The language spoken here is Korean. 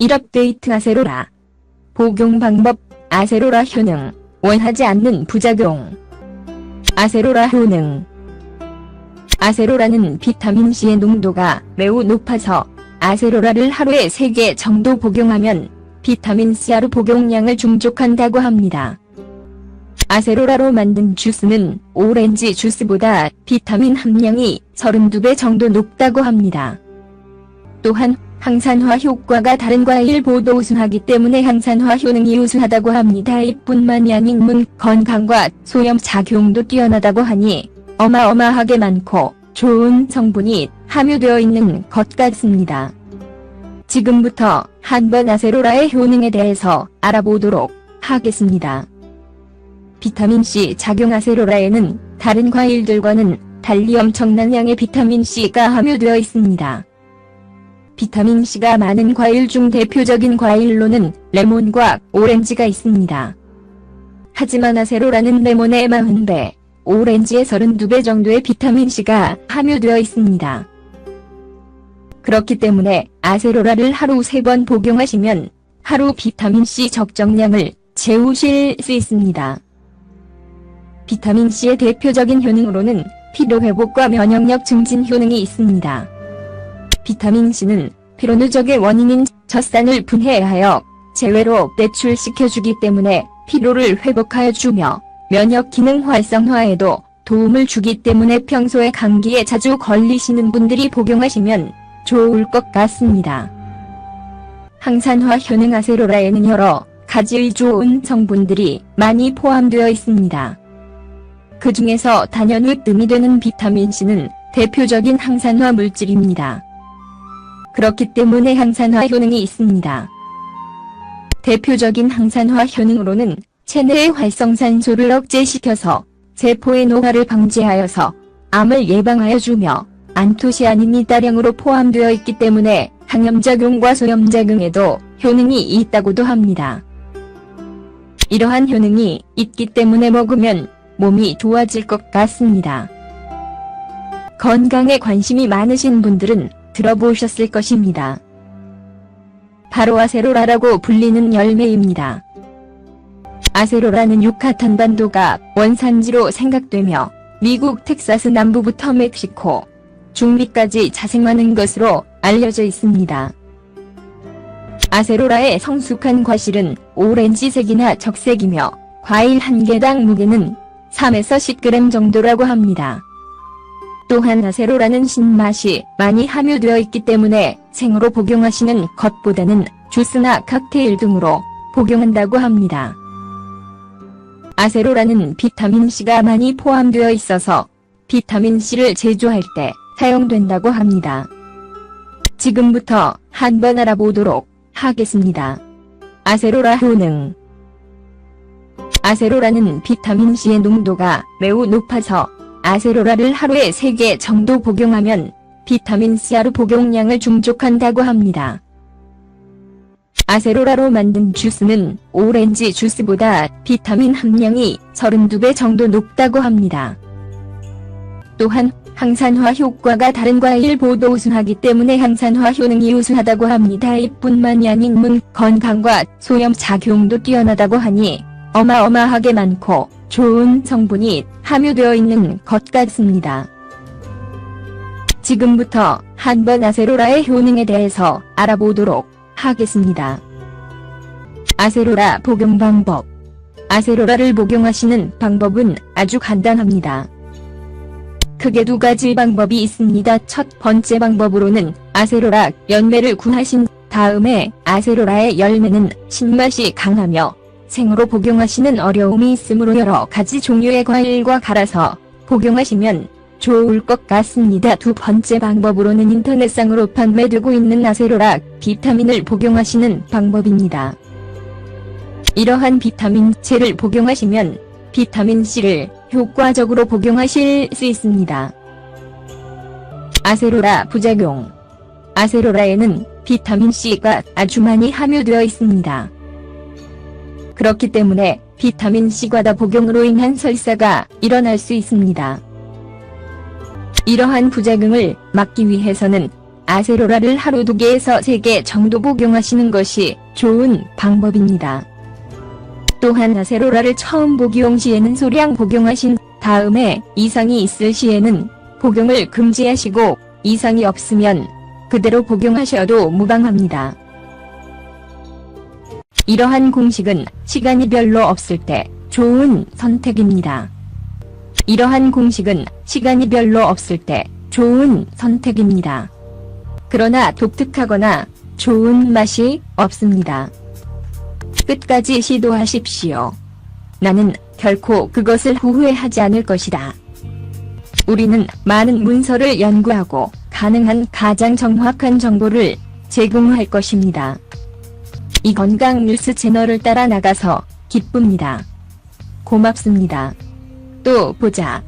1업데이트 아세로라. 복용 방법, 아세로라 효능, 원하지 않는 부작용. 아세로라 효능. 아세로라는 비타민C의 농도가 매우 높아서 아세로라를 하루에 3개 정도 복용하면 비타민C 하루 복용량을 충족한다고 합니다. 아세로라로 만든 주스는 오렌지 주스보다 비타민 함량이 32배 정도 높다고 합니다. 또한 항산화 효과가 다른 과일보다 우수하기 때문에 항산화 효능이 우수하다고 합니다. 이뿐만이 아닌 문 건강과 소염 작용도 뛰어나다고 하니 어마어마하게 많고 좋은 성분이 함유되어 있는 것 같습니다. 지금부터 한번 아세로라의 효능에 대해서 알아보도록 하겠습니다. 비타민C 작용 아세로라에는 다른 과일들과는 달리 엄청난 양의 비타민C가 함유되어 있습니다. 비타민C가 많은 과일 중 대표적인 과일로는 레몬과 오렌지가 있습니다. 하지만 아세로라는 레몬의 40배, 오렌지의 32배 정도의 비타민C가 함유되어 있습니다. 그렇기 때문에 아세로라를 하루 3번 복용하시면 하루 비타민C 적정량을 채우실 수 있습니다. 비타민C의 대표적인 효능으로는 피로회복과 면역력 증진 효능이 있습니다. 비타민C는 피로 누적의 원인인 젖산을 분해하여 제외로 배출시켜주기 때문에 피로를 회복하여 주며 면역 기능 활성화에도 도움을 주기 때문에 평소에 감기에 자주 걸리시는 분들이 복용하시면 좋을 것 같습니다. 항산화 효능 아세로라에는 여러 가지의 좋은 성분들이 많이 포함되어 있습니다. 그 중에서 단연 으뜸이 되는 비타민C는 대표적인 항산화 물질입니다. 그렇기 때문에 항산화 효능이 있습니다. 대표적인 항산화 효능으로는 체내의 활성산소를 억제시켜서 세포의 노화를 방지하여서 암을 예방하여 주며 안토시아닌이 다량으로 포함되어 있기 때문에 항염작용과 소염작용에도 효능이 있다고도 합니다. 이러한 효능이 있기 때문에 먹으면 몸이 좋아질 것 같습니다. 건강에 관심이 많으신 분들은 들어보셨을 것입니다. 바로 아세로라라고 불리는 열매입니다. 아세로라는 유카탄 반도가 원산지로 생각되며 미국 텍사스 남부부터 멕시코, 중미까지 자생하는 것으로 알려져 있습니다. 아세로라의 성숙한 과실은 오렌지색이나 적색이며 과일 한 개당 무게는 3에서 10g 정도라고 합니다. 또한 아세로라는 신맛이 많이 함유되어 있기 때문에 생으로 복용하시는 것보다는 주스나 칵테일 등으로 복용한다고 합니다. 아세로라는 비타민C가 많이 포함되어 있어서 비타민C를 제조할 때 사용된다고 합니다. 지금부터 한번 알아보도록 하겠습니다. 아세로라 효능 아세로라는 비타민C의 농도가 매우 높아서 아세로라를 하루에 3개 정도 복용하면 비타민C 하루 복용량을 충족한다고 합니다. 아세로라로 만든 주스는 오렌지 주스보다 비타민 함량이 32배 정도 높다고 합니다. 또한 항산화 효과가 다른 과일보다 우수하기 때문에 항산화 효능이 우수하다고 합니다. 이뿐만이 아닌 문 건강과 소염 작용도 뛰어나다고 하니 어마어마하게 많고 좋은 성분이 함유되어 있는 것 같습니다. 지금부터 한번 아세로라의 효능에 대해서 알아보도록 하겠습니다. 아세로라 복용 방법 아세로라를 복용하시는 방법은 아주 간단합니다. 크게 두 가지 방법이 있습니다. 첫 번째 방법으로는 아세로라 열매를 구하신 다음에 아세로라의 열매는 신맛이 강하며 생으로 복용하시는 어려움이 있으므로 여러 가지 종류의 과일과 갈아서 복용하시면 좋을 것 같습니다. 두 번째 방법으로는 인터넷상으로 판매되고 있는 아세로라 비타민을 복용하시는 방법입니다. 이러한 비타민C를 복용하시면 비타민C를 효과적으로 복용하실 수 있습니다. 아세로라 부작용 아세로라에는 비타민C가 아주 많이 함유되어 있습니다. 그렇기 때문에 비타민C 과다 복용으로 인한 설사가 일어날 수 있습니다. 이러한 부작용을 막기 위해서는 아세로라를 하루 2개에서 3개 정도 복용하시는 것이 좋은 방법입니다. 또한 아세로라를 처음 복용 시에는 소량 복용하신 다음에 이상이 있을 시에는 복용을 금지하시고 이상이 없으면 그대로 복용하셔도 무방합니다. 이러한 공식은 시간이 별로 없을 때 좋은 선택입니다. 이러한 공식은 시간이 별로 없을 때 좋은 선택입니다. 그러나 독특하거나 좋은 맛이 없습니다. 끝까지 시도하십시오. 나는 결코 그것을 후회하지 않을 것이다. 우리는 많은 문서를 연구하고 가능한 가장 정확한 정보를 제공할 것입니다. 이 건강 뉴스 채널을 따라 나가서 기쁩니다. 고맙습니다. 또 보자.